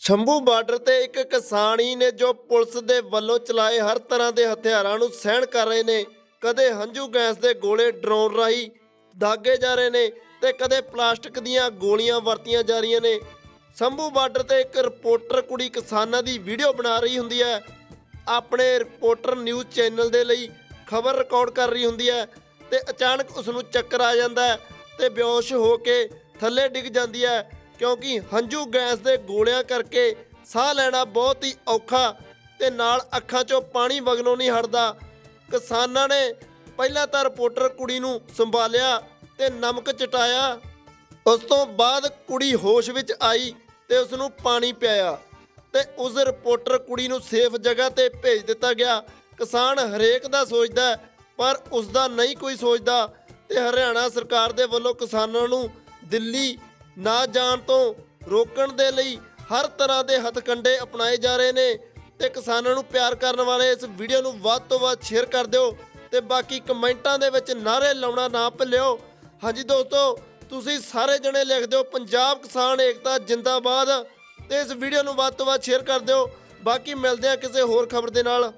Shambhu border ਤੇ ਇੱਕ ਕਿਸਾਨੀ ਨੇ ਜੋ ਪੁਲਿਸ ਦੇ ਵੱਲੋਂ ਚਲਾਏ ਹਰ ਤਰ੍ਹਾਂ ਦੇ ਹਥਿਆਰਾਂ ਨੂੰ ਸਹਿਣ ਕਰ ਰਹੇ ਨੇ, ਕਦੇ ਹੰਝੂ ਗੈਸ ਦੇ ਗੋਲੇ ਡਰੋਨ ਰਾਹੀਂ ਦਾਗੇ ਜਾ ਰਹੇ ਨੇ ਤੇ ਕਦੇ ਪਲਾਸਟਿਕ ਦੀਆਂ ਗੋਲੀਆਂ ਵਰਤੀਆਂ ਜਾ ਰਹੀਆਂ ਨੇ। ਸ਼ੰਭੂ ਬਾਰਡਰ ਤੇ ਇੱਕ ਰਿਪੋਰਟਰ ਕੁੜੀ ਕਿਸਾਨਾਂ ਦੀ ਵੀਡੀਓ ਬਣਾ ਰਹੀ ਹੁੰਦੀ ਹੈ। ਆਪਣੇ ਰਿਪੋਰਟਰ ਨਿਊਜ਼ ਚੈਨਲ ਦੇ ਲਈ ਖਬਰ ਰਿਕਾਰਡ ਕਰ ਰਹੀ ਹੁੰਦੀ ਹੈ ਤੇ ਅਚਾਨਕ ਉਸ ਨੂੰ ਚੱਕਰ ਆ ਜਾਂਦਾ ਹੈ ਤੇ ਬੇਹੋਸ਼ ਹੋ ਕੇ ਥੱਲੇ ਡਿੱਗ ਜਾਂਦੀ ਹੈ। ਕਿਉਂਕਿ ਹੰਝੂ ਗੈਸ ਦੇ ਗੋਲਿਆਂ ਕਰਕੇ ਸਾਹ ਲੈਣਾ ਬਹੁਤ ਹੀ ਔਖਾ ਤੇ ਨਾਲ ਅੱਖਾਂ 'ਚੋਂ ਪਾਣੀ ਵਗਣੋਂ ਨਹੀਂ ਹਟਦਾ। ਕਿਸਾਨਾਂ ਨੇ ਪਹਿਲਾਂ ਤਾਂ ਰਿਪੋਰਟਰ ਕੁੜੀ ਨੂੰ ਸੰਭਾਲਿਆ ਤੇ ਨਮਕ ਚਟਾਇਆ। ਉਸ ਤੋਂ ਬਾਅਦ ਕੁੜੀ ਹੋਸ਼ ਵਿੱਚ ਆਈ ਤੇ ਉਸ ਨੂੰ ਪਾਣੀ ਪਿਆਇਆ ਤੇ ਉਸ ਰਿਪੋਰਟਰ ਕੁੜੀ ਨੂੰ ਸੇਫ ਜਗ੍ਹਾ ਤੇ ਭੇਜ ਦਿੱਤਾ ਗਿਆ। ਕਿਸਾਨ ਹਰੇਕ ਦਾ ਸੋਚਦਾ ਪਰ ਉਸ ਦਾ ਨਹੀਂ ਕੋਈ ਸੋਚਦਾ ਤੇ ਹਰਿਆਣਾ ਸਰਕਾਰ ਦੇ ਵੱਲੋਂ ਕਿਸਾਨਾਂ ਨੂੰ ਦਿੱਲੀ ਨਾ ਜਾਣ ਤੋਂ ਰੋਕਣ ਦੇ ਲਈ ਹਰ ਤਰ੍ਹਾਂ ਦੇ ਹਥਕੰਡੇ ਅਪਣਾਏ ਜਾ ਰਹੇ ਨੇ ਤੇ ਕਿਸਾਨਾਂ ਨੂੰ ਪਿਆਰ ਕਰਨ ਵਾਲੇ ਇਸ ਵੀਡੀਓ ਨੂੰ ਵੱਧ ਤੋਂ ਵੱਧ ਸ਼ੇਅਰ ਕਰ ਦਿਓ ਤੇ ਬਾਕੀ ਕਮੈਂਟਾਂ ਦੇ ਵਿੱਚ ਨਾਰੇ ਲਾਉਣਾ ਨਾ ਭੁੱਲਿਓ। ਹਾਂਜੀ ਦੋਸਤੋ, ਤੁਸੀਂ ਸਾਰੇ ਜਣੇ ਲਿਖ ਦਿਓ ਪੰਜਾਬ ਕਿਸਾਨ ਏਕਤਾ ਜਿੰਦਾਬਾਦ ਤੇ ਇਸ ਵੀਡੀਓ ਨੂੰ ਵੱਧ ਤੋਂ ਵੱਧ ਸ਼ੇਅਰ ਕਰ ਦਿਓ। ਬਾਕੀ ਮਿਲਦੇ ਆ ਕਿਸੇ ਹੋਰ ਖਬਰ ਦੇ ਨਾਲ।